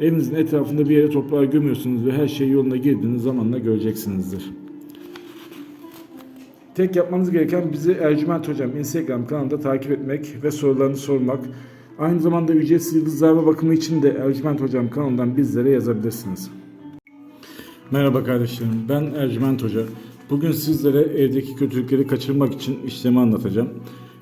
evinizin etrafında bir yere toprağa gömüyorsunuz ve her şey yoluna girdiğiniz zamanla göreceksinizdir. Tek yapmanız gereken bizi Ercüment Hocam Instagram kanalında takip etmek ve sorularını sormak. Aynı zamanda ücretsiz yıldızlarla bakımı için de Ercüment Hocam kanalından bizlere yazabilirsiniz. Merhaba kardeşlerim, ben Ercüment Hoca. Bugün sizlere evdeki kötülükleri kaçırmak için işlemi anlatacağım.